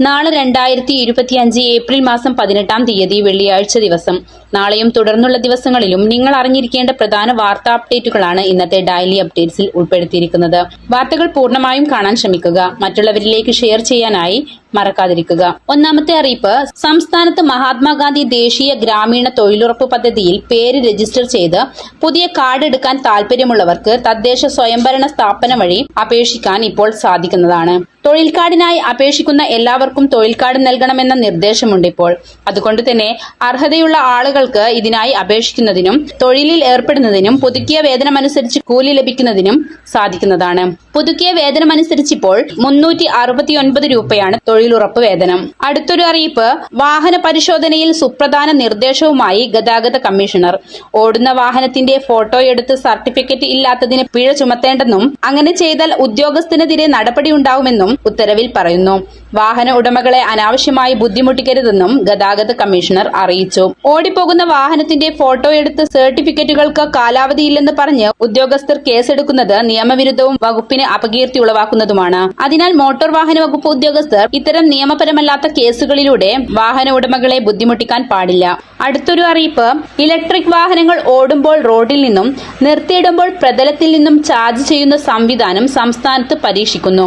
നാളെ രണ്ടായിരത്തി ഇരുപത്തിയഞ്ച് ഏപ്രിൽ മാസം പതിനെട്ടാം തീയതി വെള്ളിയാഴ്ച ദിവസം. നാളെയും തുടർന്നുള്ള ദിവസങ്ങളിലും നിങ്ങൾ അറിഞ്ഞിരിക്കേണ്ട പ്രധാന വാർത്താ അപ്ഡേറ്റുകളാണ് ഇന്നത്തെ ഡയലി അപ്ഡേറ്റ്സിൽ ഉൾപ്പെടുത്തിയിരിക്കുന്നത്. വാർത്തകൾ പൂർണമായും കാണാൻ ശ്രമിക്കുക. മറ്റുള്ളവരിലേക്ക് ഷെയർ ചെയ്യാനായി മറക്കാതിരിക്കുക. ഒന്നാമത്തെ അറിയിപ്പ് സംസ്ഥാനത്ത് മഹാത്മാഗാന്ധി ദേശീയ ഗ്രാമീണ തൊഴിലുറപ്പ് പദ്ധതിയിൽ പേര് രജിസ്റ്റർ ചെയ്ത് പുതിയ കാർഡ് എടുക്കാൻ താൽപര്യമുള്ളവർക്ക് തദ്ദേശ സ്വയംഭരണ സ്ഥാപനം വഴി അപേക്ഷിക്കാൻ ഇപ്പോൾ സാധിക്കുന്നതാണ്. തൊഴിൽ കാർഡിനായി അപേക്ഷിക്കുന്ന എല്ലാവർക്കും തൊഴിൽ കാർഡ് നൽകണമെന്ന നിർദ്ദേശമുണ്ട് ഇപ്പോൾ. അതുകൊണ്ട് തന്നെ അർഹതയുള്ള ആളുകൾക്ക് ഇതിനായി അപേക്ഷിക്കുന്നതിനും തൊഴിലിൽ ഏർപ്പെടുന്നതിനും പുതുക്കിയ വേതനമനുസരിച്ച് കൂലി ലഭിക്കുന്നതിനും സാധിക്കുന്നതാണ്. പുതുക്കിയ വേതനമനുസരിച്ച് ഇപ്പോൾ മുന്നൂറ്റി അറുപത്തിയൊൻപത് രൂപയാണ് തൊഴിലുറപ്പ് വേതനം അടുത്തൊരു അറിയിപ്പ് വാഹന പരിശോധനയിൽ സുപ്രധാന നിർദ്ദേശവുമായി ഗതാഗത കമ്മീഷണർ. ഓടുന്ന വാഹനത്തിന്റെ ഫോട്ടോ എടുത്ത് സർട്ടിഫിക്കറ്റ് ഇല്ലാത്തതിന് പിഴ ചുമത്തേണ്ടെന്നും അങ്ങനെ ചെയ്താൽ ഉദ്യോഗസ്ഥനെതിരെ നടപടിയുണ്ടാവുമെന്നും ഉത്തരവിൽ പറയുന്നു. വാഹന ഉടമകളെ അനാവശ്യമായി ബുദ്ധിമുട്ടിക്കരുതെന്നും ഗതാഗത കമ്മീഷണർ അറിയിച്ചു. ഓടിപ്പോകുന്ന വാഹനത്തിന്റെ ഫോട്ടോ എടുത്ത് സർട്ടിഫിക്കറ്റുകൾക്ക് കാലാവധിയില്ലെന്ന് പറഞ്ഞ് ഉദ്യോഗസ്ഥർ കേസെടുക്കുന്നത് നിയമവിരുദ്ധവും വകുപ്പിന് അപകീർത്തി ഉളവാക്കുന്നതുമാണ്. അതിനാൽ മോട്ടോർ വാഹന വകുപ്പ് ഉദ്യോഗസ്ഥർ ഇത്തരം നിയമപരമല്ലാത്ത കേസുകളിലൂടെ വാഹന ഉടമകളെ ബുദ്ധിമുട്ടിക്കാൻ പാടില്ല. അടുത്തൊരു അറിയിപ്പ് ഇലക്ട്രിക് വാഹനങ്ങൾ ഓടുമ്പോൾ റോഡിൽ നിന്നും നിർത്തിയിടുമ്പോൾ പ്രതലത്തിൽ നിന്നും ചാർജ് ചെയ്യുന്ന സംവിധാനം സംസ്ഥാനത്ത് പരീക്ഷിക്കുന്നു.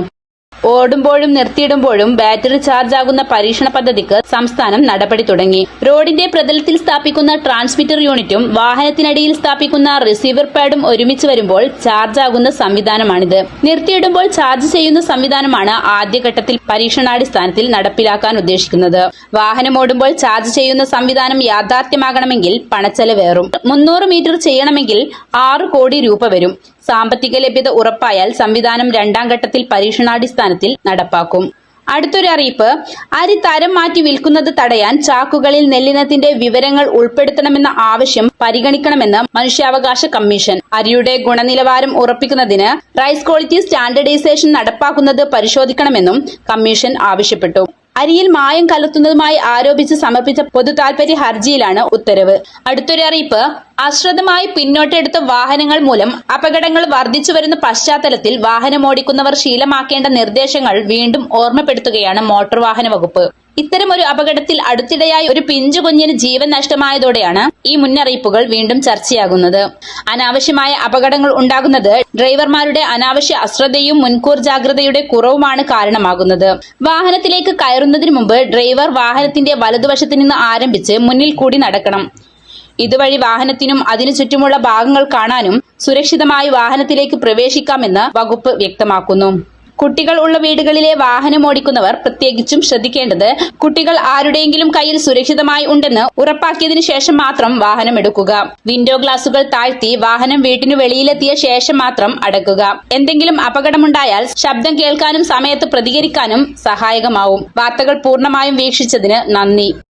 ഓടുമ്പോഴും നിർത്തിയിടുമ്പോഴും ബാറ്ററി ചാർജ് ആകുന്ന പരീക്ഷണ പദ്ധതിക്ക് സംസ്ഥാനം നടപടി തുടങ്ങി. റോഡിന്റെ പ്രതലത്തിൽ സ്ഥാപിക്കുന്ന ട്രാൻസ്മിറ്റർ യൂണിറ്റും വാഹനത്തിനടിയിൽ സ്ഥാപിക്കുന്ന റിസീവർ പാഡും ഒരുമിച്ച് വരുമ്പോൾ ചാർജ് ആകുന്ന സംവിധാനമാണിത്. നിർത്തിയിടുമ്പോൾ ചാർജ് ചെയ്യുന്ന സംവിധാനമാണ് ആദ്യഘട്ടത്തിൽ പരീക്ഷണാടിസ്ഥാനത്തിൽ നടപ്പിലാക്കാൻ ഉദ്ദേശിക്കുന്നത്. വാഹനം ഓടുമ്പോൾ ചാർജ് ചെയ്യുന്ന സംവിധാനം യാഥാർത്ഥ്യമാകണമെങ്കിൽ പണച്ചെലവേറും. മുന്നൂറ് മീറ്റർ ചെയ്യണമെങ്കിൽ ആറ് കോടി രൂപ വരും. സാമ്പത്തിക ലഭ്യത ഉറപ്പായാൽ സംവിധാനം രണ്ടാം ഘട്ടത്തിൽ പരീക്ഷണാടിസ്ഥാനത്തിൽ നടപ്പാക്കും. അടുത്തൊരു അറിയിപ്പ് അരി തരം മാറ്റി വിൽക്കുന്നത് തടയാൻ ചാക്കുകളിൽ നെല്ലിനത്തിന്റെ വിവരങ്ങൾ ഉൾപ്പെടുത്തണമെന്ന ആവശ്യം പരിഗണിക്കണമെന്ന് മനുഷ്യാവകാശ കമ്മീഷൻ. അരിയുടെ ഗുണനിലവാരം ഉറപ്പിക്കുന്നതിന് റൈസ് ക്വാളിറ്റി സ്റ്റാൻഡർഡൈസേഷൻ നടപ്പാക്കുന്നത് പരിശോധിക്കണമെന്നും കമ്മീഷൻ ആവശ്യപ്പെട്ടു. അരിയിൽ മായം കലർത്തുന്നതുമായി ആരോപിച്ച് സമർപ്പിച്ച പൊതു താൽപര്യ ഹർജിയിലാണ് ഉത്തരവ്. അടുത്തൊരു അറിയിപ്പ് അശ്രദ്ധമായി പിന്നോട്ടെടുത്ത വാഹനങ്ങൾ മൂലം അപകടങ്ങൾ വർദ്ധിച്ചു വരുന്ന പശ്ചാത്തലത്തിൽ വാഹനമോടിക്കുന്നവർ ശീലമാക്കേണ്ട നിർദ്ദേശങ്ങൾ വീണ്ടും ഓർമ്മപ്പെടുത്തുകയാണ് മോട്ടോർ വാഹന വകുപ്പ്. ഇത്തരമൊരു അപകടത്തിൽ അടുത്തിടെയായി ഒരു പിഞ്ചു കുഞ്ഞിന് ജീവൻ നഷ്ടമായതോടെയാണ് ഈ മുന്നറിയിപ്പുകൾ വീണ്ടും ചർച്ചയാകുന്നത്. അനാവശ്യമായ അപകടങ്ങൾ ഉണ്ടാകുന്നത് ഡ്രൈവർമാരുടെ അനാവശ്യ അശ്രദ്ധയും മുൻകൂർ ജാഗ്രതയുടെ കുറവുമാണ് കാരണമാകുന്നത്. വാഹനത്തിലേക്ക് കയറുന്നതിന് മുമ്പ് ഡ്രൈവർ വാഹനത്തിന്റെ വലതുവശത്ത് നിന്ന് ആരംഭിച്ച് മുന്നിൽ കൂടി നടക്കണം. ഇതുവഴി വാഹനത്തിനും അതിനു ചുറ്റുമുള്ള ഭാഗങ്ങൾ കാണാനും സുരക്ഷിതമായി വാഹനത്തിലേക്ക് പ്രവേശിക്കാമെന്ന് വകുപ്പ് വ്യക്തമാക്കുന്നു. കുട്ടികൾ ഉള്ള വീടുകളിലെ വാഹനം ഓടിക്കുന്നവർ പ്രത്യേകിച്ചും ശ്രദ്ധിക്കേണ്ടത് കുട്ടികൾ ആരുടെയെങ്കിലും കയ്യിൽ സുരക്ഷിതമായി ഉണ്ടെന്ന് ഉറപ്പാക്കിയതിനു ശേഷം മാത്രം വാഹനം എടുക്കുക. വിൻഡോ ഗ്ലാസുകൾ താഴ്ത്തി വാഹനം വീട്ടിനു വെളിയിലെത്തിയ ശേഷം മാത്രം അടക്കുക. എന്തെങ്കിലും അപകടമുണ്ടായാൽ ശബ്ദം കേൾക്കാനും സമയത്ത് പ്രതികരിക്കാനും സഹായകമാവും. വാർത്തകൾ പൂർണമായും വീക്ഷിച്ചതിന് നന്ദി.